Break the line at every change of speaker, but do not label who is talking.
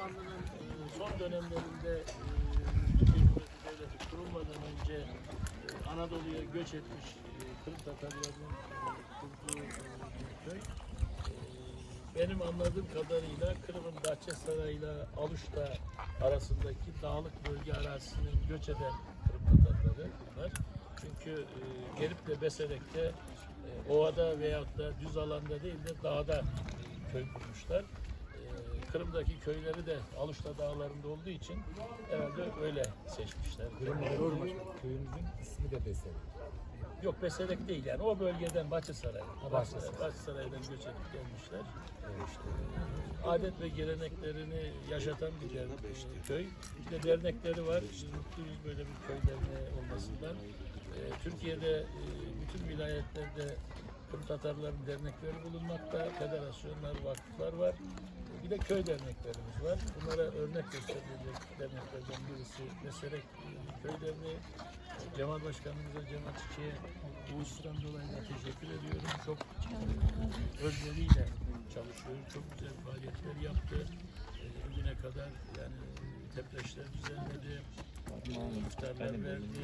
Osmanlı'nın son dönemlerinde e, Devleti kurulmadan önce e, Anadolu'ya göç etmiş e, Kırım Tatarlarının kurduğu köy. Benim anladığım kadarıyla Kırım'ın Bahçesaray'la Aluş'ta arasındaki dağlık bölge arazisinin göç eden Kırım Tatarları bunlar. Çünkü gelip de Beserek'te ovada veyahut da düz alanda değil de dağda köy kurmuşlar. Kırım'daki köyleri de Aluşta dağlarında olduğu için herhalde öyle seçmişler.
Köyümüzün ismi de Besel.
Yok Beserek değil yani o bölgeden Bahçesaray.
Bahçesaray.
Bahçesaray'dan göç edip gelmişler. Adet ve geleneklerini yaşatan bir der, işte köy. De dernekleri var. Biz mutluyuz böyle bir köy derneği olmasından. Ee, Türkiye'de e, bütün vilayetlerde Kırım Tatarların dernekleri bulunmakta. Federasyonlar, vakıflar var. Bir de köy derneklerimiz var. Bunlara örnek gösterilecek derneklerden birisi Meserek e, Köy Derneği. Cemal Başkanımıza, Cemal Çiçek'e bu işten dolayı teşekkür ediyorum. Çok e, özveriyle çalışıyor. Çok güzel faaliyetler yaptı. E, bugüne kadar yani tepreşler düzenledi, iftarlar verdi,